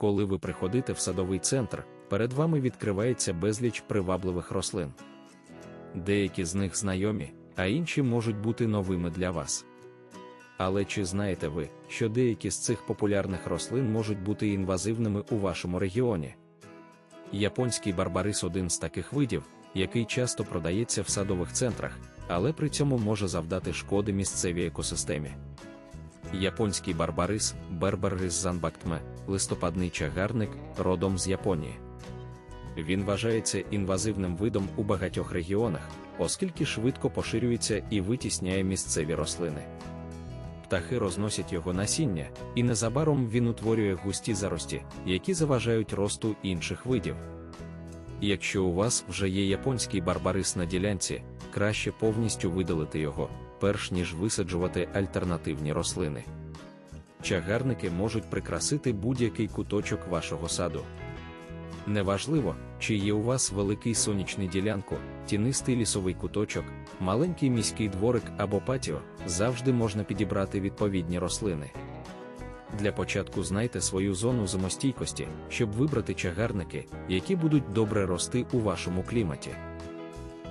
Коли ви приходите в садовий центр, перед вами відкривається безліч привабливих рослин. Деякі з них знайомі, а інші можуть бути новими для вас. Але чи знаєте ви, що деякі з цих популярних рослин можуть бути інвазивними у вашому регіоні? Японський барбарис один з таких видів, який часто продається в садових центрах, але при цьому може завдати шкоди місцевій екосистемі. Японський барбарис Берберрис занбактме, листопадний чагарник, родом з Японії. Він вважається інвазивним видом у багатьох регіонах, оскільки швидко поширюється і витісняє місцеві рослини. Птахи розносять його насіння, і незабаром він утворює густі зарості, які заважають росту інших видів. Якщо у вас вже є японський барбарис на ділянці, краще повністю видалити його, перш ніж висаджувати альтернативні рослини. Чагарники можуть прикрасити будь-який куточок вашого саду. Неважливо, чи є у вас великий сонячний ділянку, тінистий лісовий куточок, маленький міський дворик або патіо, завжди можна підібрати відповідні рослини. Для початку знайте свою зону зимостійкості, щоб вибрати чагарники, які будуть добре рости у вашому кліматі.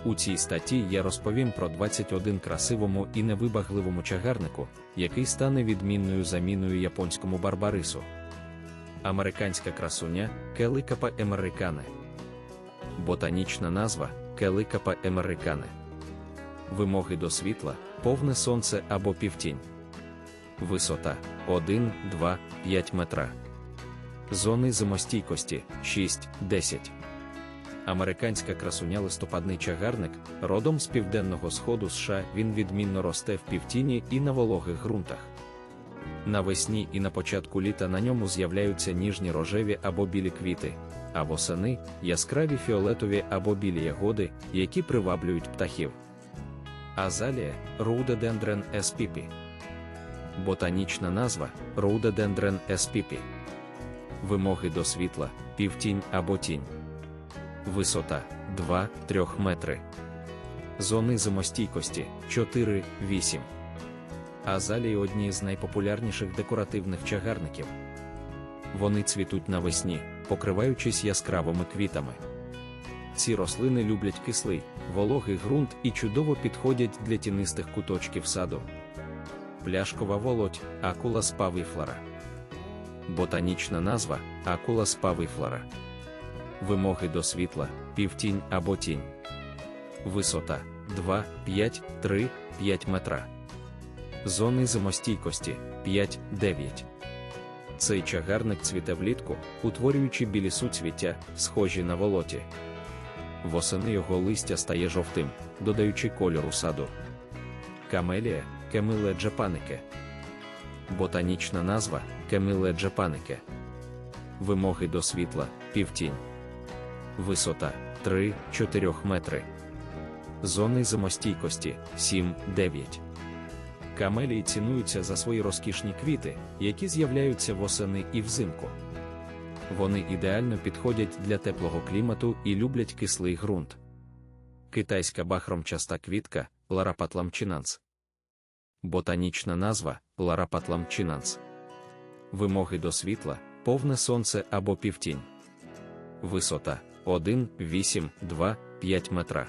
У цій статті я розповім про 21 красивому і невибагливому чагарнику, який стане відмінною заміною японському барбарису. Американська красуня Келикапа емерикане. Ботанічна назва Келикапа емерикане. Вимоги до світла, повне сонце або півтінь. Висота 1, 2, 5 метра. Зони зимостійкості 6, 10. Американська красуня листопадний чагарник, родом з південного сходу США, він відмінно росте в півтіні і на вологих ґрунтах. Навесні і на початку літа на ньому з'являються ніжні рожеві або білі квіти, а восени яскраві фіолетові або білі ягоди, які приваблюють птахів. Азалія Rhododendron spp. Ботанічна назва Rhododendron spp. Вимоги до світла, півтінь або тінь. Висота 2-3 метри. Зони зимостійкості 4-8. Азалії одні з найпопулярніших декоративних чагарників. Вони цвітуть навесні, покриваючись яскравими квітами. Ці рослини люблять кислий, вологий ґрунт і чудово підходять для тінистих куточків саду. Пляшкова волоть акула спавіфлора. Ботанічна назва акула спавіфлора. Вимоги до світла, півтінь або тінь. Висота 2, 5, 3, 5 метра. Зони зимостійкості 5-9. Цей чагарник цвіте влітку, утворюючи білі суцвіття, схожі на волоті. Восени його листя стає жовтим, додаючи кольору саду. Камелія Кемиле джапанике. Ботанічна назва Кемиле джапанике. Вимоги до світла півтінь. Висота 3-4 метри. Зони зимостійкості 7-9. Камелії цінуються за свої розкішні квіти, які з'являються восени і взимку. Вони ідеально підходять для теплого клімату і люблять кислий ґрунт. Китайська бахромчаста квітка Ларапатламчинанс. Ботанічна назва Ларапатламчинанс. Вимоги до світла, повне сонце або півтінь. Висота 1, 8, 2, 5 метра.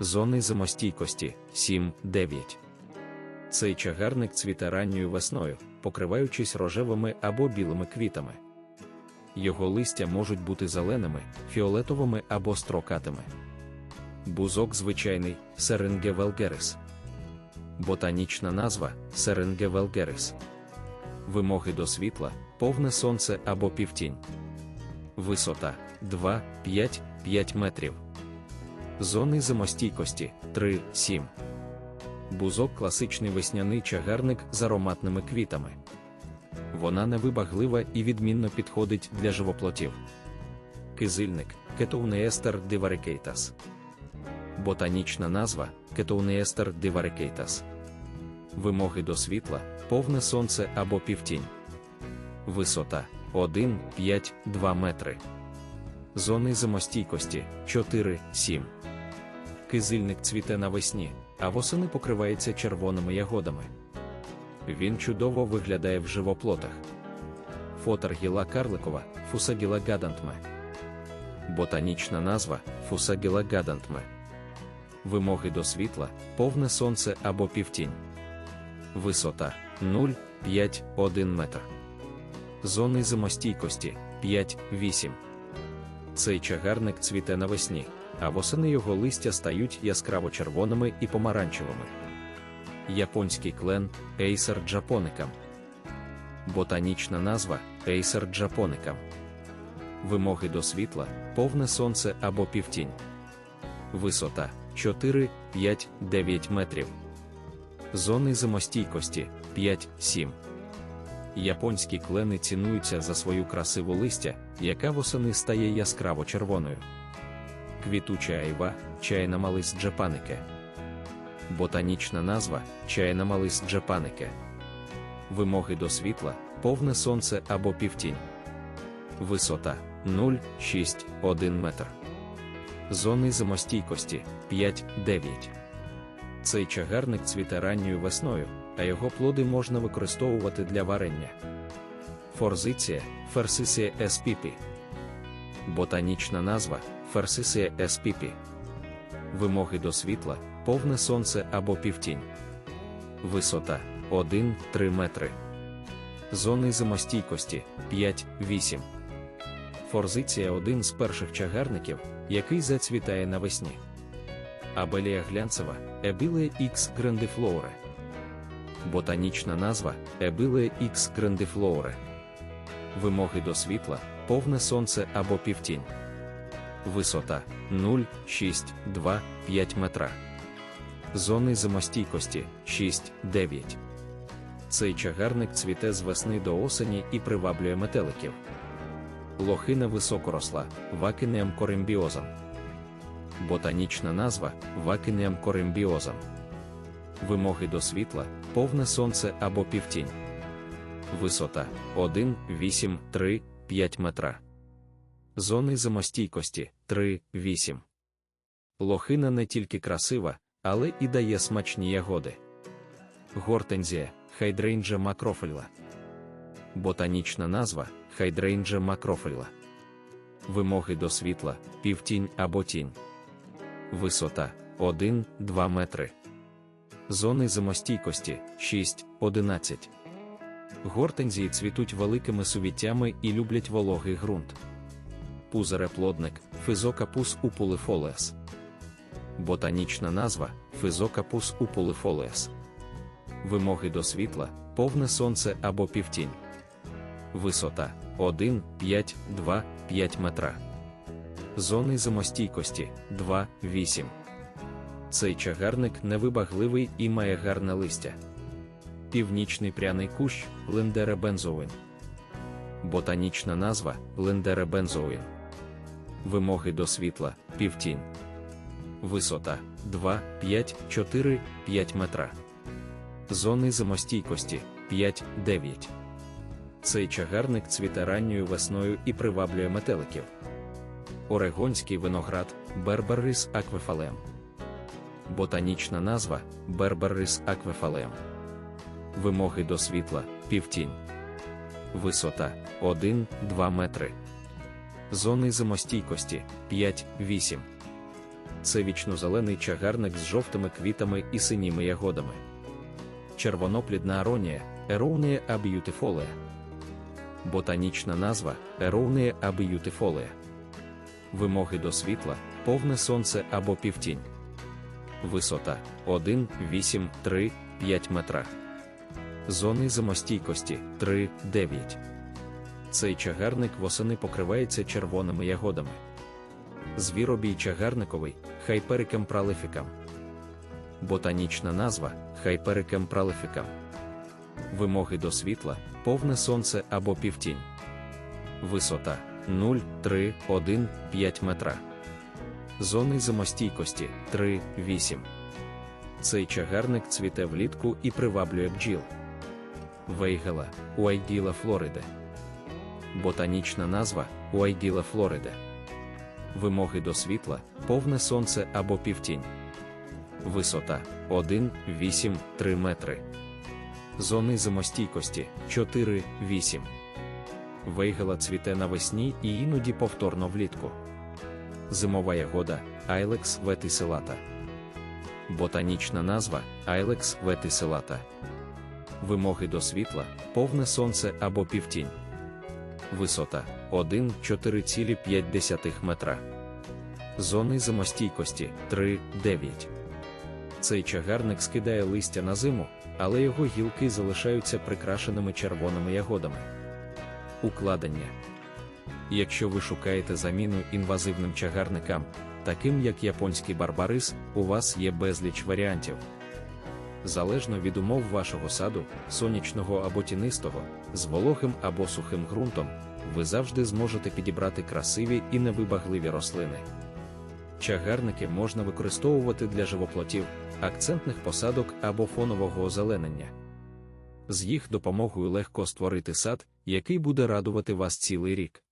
Зони зимостійкості 7, 9. Цей чагарник цвіте ранньою весною, покриваючись рожевими або білими квітами. Його листя можуть бути зеленими, фіолетовими або строкатими. Бузок звичайний Серенге велгерис. Ботанічна назва Серенге велгерис. Вимоги до світла, повне сонце або півтінь. Висота 2, 5, 5 метрів. Зони зимостійкості 3, 7. Бузок класичний весняний чагарник з ароматними квітами. Вона невибаглива і відмінно підходить для живоплотів. Кизильник Кетоунеестер диварикейтас. Ботанічна назва Кетоунеестер диварикейтас. Вимоги до світла, повне сонце або півтінь. Висота 1, 5, 2 метри. Зони зимостійкості 4, 7. Кизильник цвіте навесні, а восени покривається червоними ягодами. Він чудово виглядає в живоплотах. фотергіла карликова, фусагіла гадантме. Ботанічна назва фусагіла гадантме. Вимоги до світла, повне сонце або півтінь. Висота 0,5-1 метр. Зони зимостійкості 5-8. Цей чагарник цвіте навесні, а восени його листя стають яскраво червоними і помаранчевими. Японський клен Acer japonicam. Ботанічна назва Acer japonicam. Вимоги до світла, повне сонце або півтінь. Висота 4, 5, 9 метрів. Зони зимостійкості 5-7. Японські клени цінуються за свою красиву листя, яка восени стає яскраво червоною. Квітуча айва чайна малис джапанике. Ботанічна назва чайна малис джапанике. Вимоги до світла, повне сонце або півтінь. Висота 0,6-1 метр. Зони зимостійкості 5-9. Цей чагарник цвіте ранньою весною, а його плоди можна використовувати для варення. Форзиція Ферсисія еспіпі. Ботанічна назва Ферсисія еспіпі. Вимоги до світла, повне сонце або півтінь. Висота 1-3 метри. Зони зимостійкості 5-8. Форзиція один з перших чагарників, який зацвітає навесні. Абелія глянцева Ебіле X grandiflora. Ботанічна назва Ебіле X grandiflora. Вимоги до світла, повне сонце або півтінь. Висота 0, 6, 2, 5 метра. Зони зимостійкості 6, 9. Цей чагарник цвіте з весни до осені і приваблює метеликів. Лохина високоросла, вакинеам коримбіозам. Ботанічна назва вакинеам коримбіозам. Вимоги до світла, повне сонце або півтінь. Висота 1, 8, 3, 5 метра. Зони зимостійкості 3, 8. Лохина не тільки красива, але і дає смачні ягоди. Гортензія хайдрейнджа макрофельла. Ботанічна назва хайдрейнджа макрофельла. Вимоги до світла, півтінь або тінь. Висота 1-2 метри. Зони зимостійкості 6-11. Гортензії цвітуть великими сувіттями і люблять вологий ґрунт. Пузереплодник Физокапус упулифолеас. Ботанічна назва Физокапус упулифолеас. Вимоги до світла, повне сонце або півтінь. Висота 1, 5, 2, 5 метра. Зони зимостійкості 2, 8. Цей чагарник невибагливий і має гарне листя. Північний пряний кущ Лендере бензоуін. Ботанічна назва Лендере бензоуін. Вимоги до світла півтінь. Висота 2, 5, 4, 5 метра. Зони зимостійкості 5, 9. Цей чагарник цвіте ранньою весною і приваблює метеликів. Орегонський виноград Берберрис аквефалем. Ботанічна назва Берберрис аквефалем. Вимоги до світла півтінь. Висота 1-2 метри. Зони зимостійкості 5-8. Це вічнозелений чагарник з жовтими квітами і синіми ягодами. Червоноплідна аронія Ероунія аб'ютифолея. Ботанічна назва Ероунія аб'ютифолея. Вимоги до світла, повне сонце або півтінь. Висота 1, 8, 3, 5 метра. Зони зимостійкості 3, 9. Цей чагарник восени покривається червоними ягодами. Звіробій чагарниковий хайперикем пралифікам. Ботанічна назва хайперикем пралифікам. Вимоги до світла, повне сонце або півтінь. Висота 0, 3, 1, 5 метра. Зони зимостійкості 3, 8. Цей чагарник цвіте влітку і приваблює бджіл. Вейгела Уайгіла Флориде. Ботанічна назва Уайгіла Флориде. Вимоги до світла, повне сонце або півтінь. Висота 1, 8, 3 метри. Зони зимостійкості 4, 8. Вейгела цвіте навесні і іноді повторно влітку. Зимова ягода Айлекс ветиселата. Ботанічна назва Айлекс ветиселата. Вимоги до світла, повне сонце або півтінь. Висота 1,4,5 метра. Зони зимостійкості 3,9. Цей чагарник скидає листя на зиму, але його гілки залишаються прикрашеними червоними ягодами. Укладення. Якщо ви шукаєте заміну інвазивним чагарникам, таким як японський барбарис, у вас є безліч варіантів. Залежно від умов вашого саду, сонячного або тінистого, з вологим або сухим ґрунтом, ви завжди зможете підібрати красиві і невибагливі рослини. Чагарники можна використовувати для живоплотів, акцентних посадок або фонового озеленення. З їх допомогою легко створити сад, який буде радувати вас цілий рік.